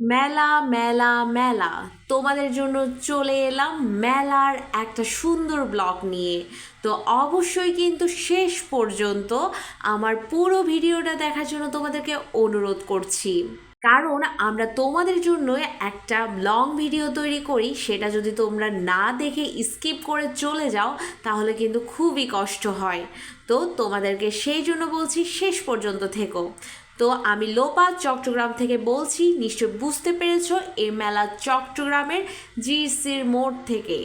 মেলা মেলা মেলা। তোমাদের জন্য চলে এলাম মেলার একটা সুন্দর ব্লগ নিয়ে। তো অবশ্যই কিন্তু শেষ পর্যন্ত আমার পুরো ভিডিওটা দেখার জন্য তোমাদেরকে অনুরোধ করছি। কারণ আমরা তোমাদের জন্য একটা লং ভিডিও তৈরি করি, সেটা যদি তোমরা না দেখে স্কিপ করে চলে যাও, তাহলে কিন্তু খুবই কষ্ট হয়। তো তোমাদেরকে সেই জন্য বলছি শেষ পর্যন্ত থেকো। তো আমি লোপা চট্টগ্রাম থেকে বলছি, নিশ্চয় বুঝতে পেরেছ এই মেলা চট্টগ্রামের জিসির মোড় থেকে।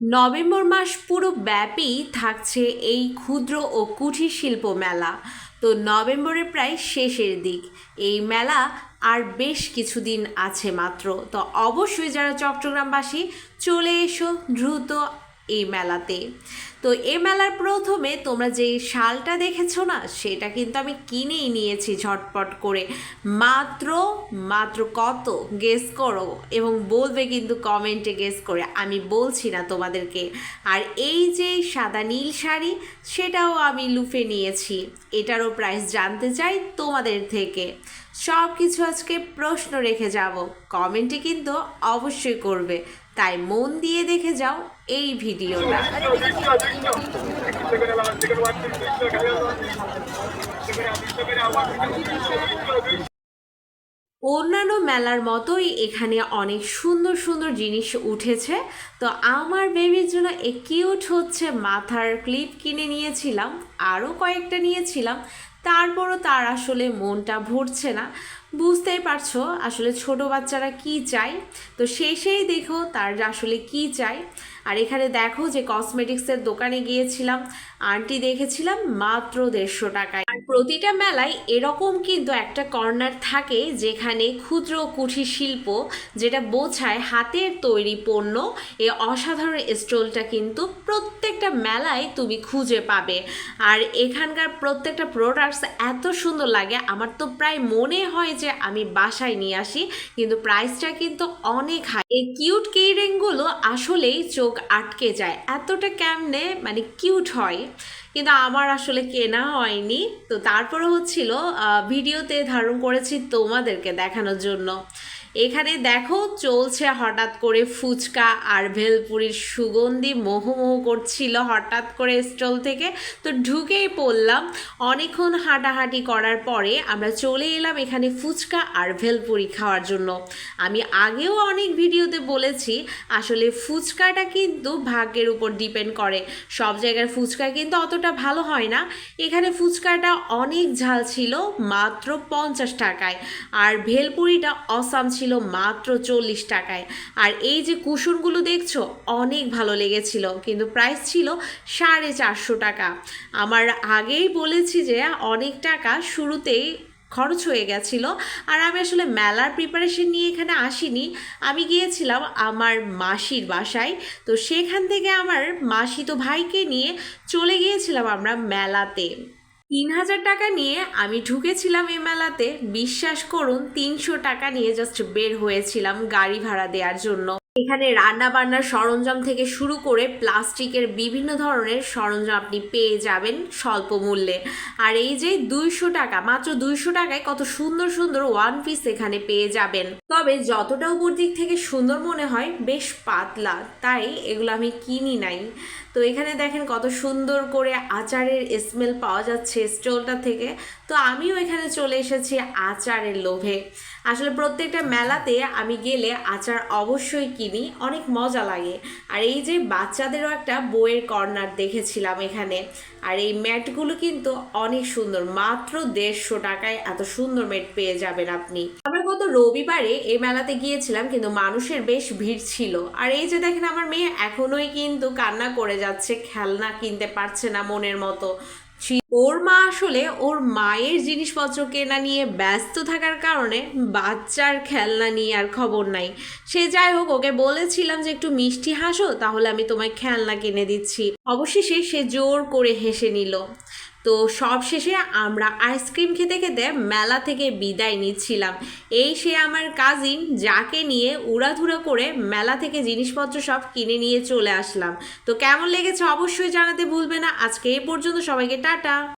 নভেম্বর মাস পুরো ব্যাপী থাকছে এই ক্ষুদ্র ও কুঠির শিল্প মেলা। তো নভেম্বরের প্রায় শেষের দিক। এই মেলা আর বেশ কিছুদিন আছে মাত্র। তো অবশ্যই যারা চট্টগ্রামবাসী, চলে এসো দ্রুত এই মেলাতে। তো এই মেলার প্রথমে তোমরা যে শালটা দেখেছ না, সেটা কিন্তু আমি কিনেই নিয়েছি ঝটপট করে। মাত্র মাত্র কত? গেস করো এবং বলবে কিন্তু কমেন্টে গেস করে। আমি বলছি না তোমাদেরকে। আর এই যে সাদা নীল শাড়ি, সেটাও আমি লুফে নিয়েছি। এটারও প্রাইস জানতে চাই তোমাদের থেকে। সব কিছু আজকে প্রশ্ন রেখে যাব। কমেন্টে কিন্তু অবশ্যই করবে। তাই মন দিয়ে দেখে যাও এই ভিডিওটা। অন্যান্য মেলার মতোই এখানে অনেক সুন্দর সুন্দর জিনিস উঠেছে। তো আমার বেবির জন্য এ কিউট হচ্ছে মাথার ক্লিপ কিনে নিয়েছিলাম, আরও কয়েকটা নিয়েছিলাম। তারপরও তার আসলে মনটা ভরছে না। বুঝতেই পারছ আসলে ছোট বাচ্চারা কি চায়? তো শেষেই দেখো তার আসলে কি চায়। আর এখানে দেখো যে কসমেটিক্সের দোকানে গিয়েছিলাম। আন্টি দেখেছিলাম মাত্র দেড়শো টাকায়। প্রতিটা মেলায় এরকম কিন্তু একটা কর্নার থাকে যেখানে ক্ষুদ্র কুঠির শিল্প যেটা বোঝায় হাতের তৈরি পণ্য। এই অসাধারণ স্টলটা কিন্তু প্রত্যেকটা মেলায় তুমি খুঁজে পাবে। আর এখানকার প্রত্যেকটা প্রোডাক্টস এত সুন্দর লাগে, আমার তো প্রায় মনে হয় যে আমি বাসায় নিয়ে আসি, কিন্তু প্রাইসটা কিন্তু অনেক হাই এই কিউট কেইরিংগুলো আসলেই চোখ আটকে যায়, এতটা কেমনে মানে কিউট হয়। কিন্তু আমার আসলে কেনা হয়নি। তো তারপরে হচ্ছিল ভিডিওতে ধারণ করেছি তোমাদেরকে দেখানোর জন্য। এখানে দেখো চলছে হঠাৎ করে ফুচকা আর ভেলপুরির সুগন্ধি মোহমোহ করছিল হঠাৎ করে স্টল থেকে। তো ঢুকেই পড়লাম। অনেকক্ষণ হাঁটাহাঁটি করার পরে আমরা চলে এলাম এখানে ফুচকা আর ভেলপুরি খাওয়ার জন্য। আমি আগেও অনেক ভিডিওতে বলেছি, আসলে ফুচকাটা কিন্তু ভাগ্যের উপর ডিপেন্ড করে। সব জায়গার ফুচকা কিন্তু অতটা ভালো হয় না। এখানে ফুচকাটা অনেক ঝাল ছিল, মাত্র পঞ্চাশ টাকায়। আর ভেলপুরিটা অসাম ছিল মাত্র চল্লিশ টাকায়। আর এই যে কুশনগুলো দেখছ, অনেক ভালো লেগেছিল, কিন্তু প্রাইস ছিল সাড়ে চারশো টাকা। আমার আগেই বলেছি যে অনেক টাকা শুরুতেই খরচ হয়ে গেছিল, আর আমি আসলে মেলার প্রিপারেশন নিয়ে এখানে আসিনি। আমি গিয়েছিলাম আমার মাসির বাসায়, তো সেখান থেকে আমার মাসি তো ভাইকে নিয়ে চলে গিয়েছিলাম আমরা মেলাতে। তিন হাজার টাকা নিয়ে আমি ঢুকেছিলাম এই মেলাতে। বিশ্বাস করুন, তিনশো টাকা নিয়ে জাস্ট বের হয়েছিলাম গাড়ি ভাড়া দেওয়ার জন্য। এখানে রান্না বান্নার সরঞ্জাম থেকে শুরু করে প্লাস্টিকের বিভিন্ন ধরনের সরঞ্জাম আপনি পেয়ে যাবেন স্বল্প মূল্যে। আর এই যে দুইশো টাকা, মাত্র দুইশো টাকায় কত সুন্দর সুন্দর ওয়ান পিস এখানে পেয়ে যাবেন। তবে যতটা উপর দিক থেকে সুন্দর মনে হয়, বেশ পাতলা, তাই এগুলো আমি কিনি নাই। তো এখানে দেখেন কত সুন্দর করে আচারের স্মেল পাওয়া যাচ্ছে স্টলটা থেকে। তো আমিও এখানে চলে এসেছি আচারের লোভে। আসলে প্রত্যেকটা মেলাতে আমি গেলে আচার অবশ্যই কিনি। অনেক মজা লাগে। আর এই যে বাচ্চাদেরও একটা বইয়ের কর্নার দেখেছিলাম এখানে। আর এই ম্যাটগুলো কিন্তু অনেক সুন্দর, মাত্র দেড়শো টাকায় এত সুন্দর ম্যাট পেয়ে যাবেন আপনি। আমরা গত রবিবারে এই মেলাতে গিয়েছিলাম, কিন্তু মানুষের বেশ ভিড় ছিল। আর এই যে দেখেন আমার মেয়ে এখনোই কিন্তু কান্না করে যাচ্ছে, খেলনা কিনতে পারছে না মনের মতো। ওর মা আসলে ওর মায়ের জিনিসপত্র কেনা নিয়ে ব্যস্ত থাকার কারণে বাচ্চার খেলনা নিয়ে আর খবর নাই। সে যাই হোক, ওকে বলেছিলাম যে একটু মিষ্টি হাসো, তাহলে আমি তোমায় খেলনা কিনে দিচ্ছি। অবশেষে সে জোর করে হেসে নিল। তো সব শেষে আমরা আইসক্রিম খেতে খেতে মেলা থেকে বিদায় নিচ্ছিলাম। এই সে আমার কাজিন যাকে নিয়ে উড়াধুরা করে মেলা থেকে জিনিসপত্র সব কিনে নিয়ে চলে আসলাম। তো কেমন লেগেছে অবশ্যই জানাতে ভুলবে না। আজকে এ পর্যন্ত সবাইকে টাটা।